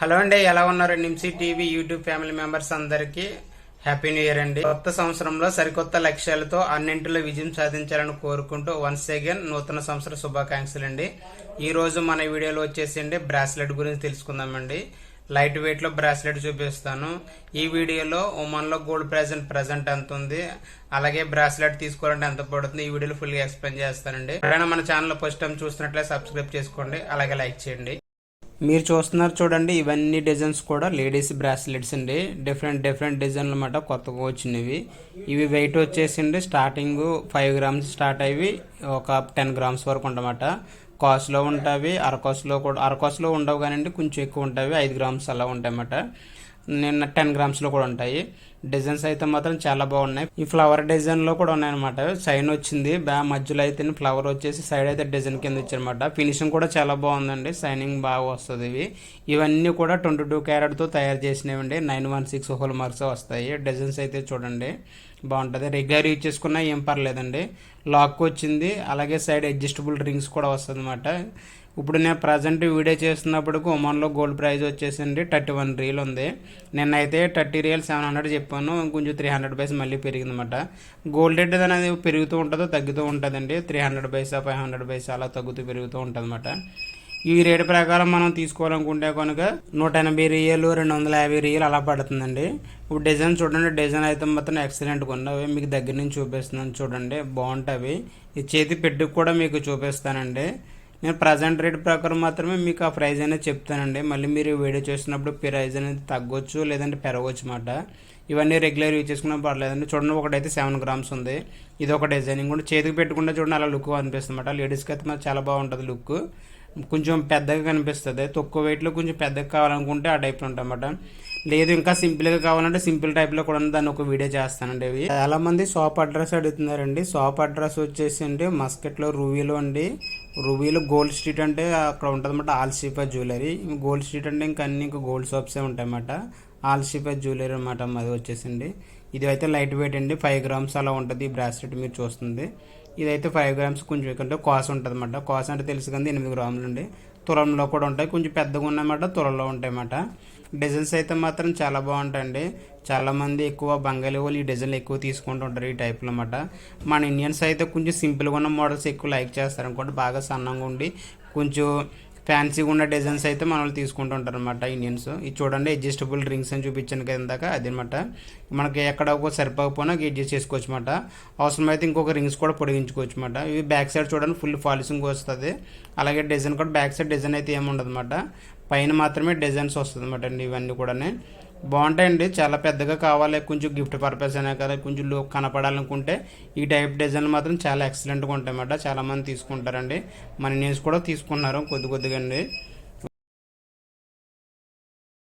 Hello అండి ఎలా ఉన్నారు? నిమ్సీ టీవీ యూట్యూబ్ ఫ్యామిలీ మెంబర్స్ అందరికీ హ్యాపీ న్యూ ఇయర్ అండి. కొత్త సంవత్సరంలో సరికొత్త లక్ష్యాలతో అన్నింటిలో విజయం సాధించాలని కోరుకుంటూ వన్స్ అగైన్ నూతన సంవత్సర శుభాకాంక్షలు అండి. ఈ రోజు మన వీడియోలో వచ్చేసి బ్రాస్లెట్ గురించి తెలుసుకుందామండి. లైట్ వెయిట్లో బ్రాస్లెట్ చూపిస్తాను. ఈ వీడియోలో ఒమన్లో గోల్డ్ ప్రెజెంట్ ప్రెజెంట్ ఎంత ఉంది అలాగే బ్రాస్లెట్ తీసుకోవాలంటే ఎంత పడుతుంది ఈ వీడియోలో ఫుల్గా ఎక్స్ప్లెయిన్ చేస్తానండి. ఎవరైనా మన ఛానల్ ఫస్ట్ టైం చూసినట్లయితే సబ్స్క్రైబ్ చేసుకోండి అలాగే లైక్ చేయండి. మీరు చూస్తున్నారు చూడండి ఇవన్నీ డిజైన్స్ కూడా లేడీస్ బ్రాస్లెట్స్ అండి. డిఫరెంట్ డిఫరెంట్ డిజైన్లు అనమాట కొత్తగా వచ్చినవి. ఇవి వెయిట్ వచ్చేసిండి స్టార్టింగ్ ఫైవ్ గ్రామ్స్ స్టార్ట్ అయ్యి ఒక టెన్ గ్రామ్స్ వరకు ఉండమాట కాస్ట్లో ఉంటాయి అరకాస్లో కూడా అరకాస్లో ఉండవు కానివ్వండి కొంచెం ఎక్కువ ఉంటాయి ఐదు గ్రామ్స్ అలా ఉంటాయి అన్నమాట. నిన్న టెన్ గ్రామ్స్లో కూడా ఉంటాయి. డిజైన్స్ అయితే మాత్రం చాలా బాగున్నాయి. ఈ ఫ్లవర్ డిజైన్లో కూడా ఉన్నాయన్నమాట. సైన్ వచ్చింది బాగా మధ్యలో అయితే ఫ్లవర్ వచ్చేసి సైడ్ అయితే డిజైన్ కింద ఇచ్చారనమాట ఫినిషింగ్ కూడా చాలా బాగుందండి. సైనింగ్ బాగా వస్తుంది ఇవి. ఇవన్నీ కూడా ట్వంటీ టూ క్యారెట్తో తయారు చేసినవండి. Nine one six hallmarks వస్తాయి. డిజైన్స్ అయితే చూడండి. బాగుంటుంది. రెగ్యులర్ యూజ్ చేసుకున్నా ఏం పర్లేదండి. లాక్ వచ్చింది. అలాగే సైడ్ అడ్జస్టబుల్ రింగ్స్ కూడా వస్తుంది అనమాట ఇప్పుడు నేను ప్రజెంట్ వీడియో చేస్తున్నప్పుడు ఒమాన్లో గోల్డ్ ప్రైజ్ వచ్చేసింది థర్టీ వన్ రీల్ ఉంది. నిన్నైతే థర్టీ రియల్ సెవెన్ హండ్రెడ్ చెప్పాను కొంచెం త్రీ హండ్రెడ్ బైస్ మళ్ళీ పెరిగిందన్నమాట. గోల్డ్ రేట్ అనేది పెరుగుతూ ఉంటుందో తగ్గుతూ ఉంటుందండి. త్రీ హండ్రెడ్ పైసా ఫైవ్ హండ్రెడ్ బైస్ అలా తగ్గుతూ పెరుగుతూ ఉంటుంది ఈ రేటు ప్రకారం మనం తీసుకోవాలనుకుంటే కనుక నూట ఎనభై రియలు రెండు వందల యాభై రియలు అలా పడుతుందండి. ఇప్పుడు డిజైన్ చూడండి డిజైన్ అయితే మొత్తం ఎక్సలెంట్గా ఉన్నవి. మీకు దగ్గర నుంచి చూపిస్తున్నాను చూడండి బాగుంటాయి ఈ చేతి పెట్టుకు కూడా మీకు చూపిస్తానండి. నేను ప్రజెంట్ రేట్ ప్రకారం మాత్రమే మీకు ఆ ప్రైస్ అనేది చెప్తానండి. మళ్ళీ మీరు వీడియో చేసినప్పుడు ప్రైస్ అనేది తగ్గొచ్చు లేదంటే పెరగవచ్చు అన్నమాట ఇవన్నీ రెగ్యులర్ యూజ్ చేసుకున్నా పర్లేదండి. చూడండి ఒకటైతే సెవెన్ గ్రామ్స్ ఉంది. ఇది ఒక డిజైనింగ్ కూడా. చేతికి పెట్టుకుంటే చూడండి అలా లుక్ అనిపిస్తుంది అనమాట లేడీస్కి అయితే మాకు చాలా బాగుంటుంది లుక్ కొంచెం పెద్దగా కనిపిస్తుంది. తక్కువ వెయిట్లో కొంచెం పెద్దగా కావాలనుకుంటే ఆ టైప్లో ఉంటాయన్నమాట లేదు ఇంకా సింపుల్గా కావాలంటే సింపుల్ టైప్లో కూడా దాన్ని ఒక వీడియో చేస్తానండి ఇవి. చాలామంది షాప్ అడ్రస్ అడుగుతున్నారండి. షాప్ అడ్రస్ వచ్చేసి అండి మస్కెట్లో రూవీలో అండి. రూబీలో గోల్డ్ స్ట్రీట్ అంటే అక్కడ ఉంటుంది అనమాట ఆల్షిఫా జ్యువెలరీ. గోల్డ్ స్ట్రీట్ అంటే ఇంకా అన్ని ఇంకా గోల్డ్ షాప్సే ఉంటాయన్నమాట. ఆల్షిఫా జ్యువెలరీ అనమాట అది వచ్చేసింది. ఇది అయితే లైట్ వెయిట్ అండి ఫైవ్ గ్రామ్స్ అలా ఉంటుంది ఈ బ్రాస్లెట్ మీరు చూస్తుంది. ఇదైతే ఫైవ్ గ్రామ్స్ కొంచెం ఎక్కువ కాస్ ఉంటుంది అనమాట కాస్ అంటే తెలుసు కదా ఎనిమిది గ్రాములు అండి. తులంలో కూడా ఉంటాయి కొంచెం పెద్దగా ఉన్నాయన్నమాట తులంలో ఉంటాయన్నమాట. డిజైన్స్ అయితే మాత్రం చాలా బాగుంటాయండి. చాలామంది ఎక్కువ బంగాళీ వాళ్ళు ఈ డిజైన్లు ఎక్కువ తీసుకుంటూ ఉంటారు ఈ టైప్లో అన్నమాట. మన ఇండియన్స్ అయితే కొంచెం సింపుల్గా ఉన్న మోడల్స్ ఎక్కువ లైక్ చేస్తారు అనుకోండి బాగా సన్నంగా ఉండి కొంచెం ఫ్యాన్సీగా ఉన్న డిజైన్స్ అయితే మన వాళ్ళు తీసుకుంటూ ఉంటారు అనమాట ఇండియన్స్. ఇది చూడండి అడ్జస్టబుల్ రింగ్స్ అని చూపించాను కదా ఇందాక అదనమాట మనకి ఎక్కడ ఒక సరిపోకపోయినా అడ్జస్ట్ చేసుకోవచ్చు అనమాట అవసరమైతే ఇంకొక రింగ్స్ కూడా పొడిగించుకోవచ్చు అనమాట ఇవి బ్యాక్ సైడ్ చూడండి ఫుల్ ఫాలిసింగ్ వస్తుంది. అలాగే డిజైన్ కూడా బ్యాక్ సైడ్ డిజైన్ అయితే ఏముండదు అనమాట పైన మాత్రమే డిజైన్స్ వస్తుంది అనమాట అండి ఇవన్నీ కూడా బాగుంటాయండి చాలా పెద్దగా కావాలి కొంచెం గిఫ్ట్ పర్పస్ అయినా కదా కొంచెం లుక్ కనపడాలనుకుంటే ఈ టైప్ డిజైన్లు మాత్రం చాలా ఎక్సలెంట్గా ఉంటాయన్నమాట చాలా చాలామంది తీసుకుంటారండి. మన నేను కూడా తీసుకున్నారు కొద్ది కొద్దిగా అండి.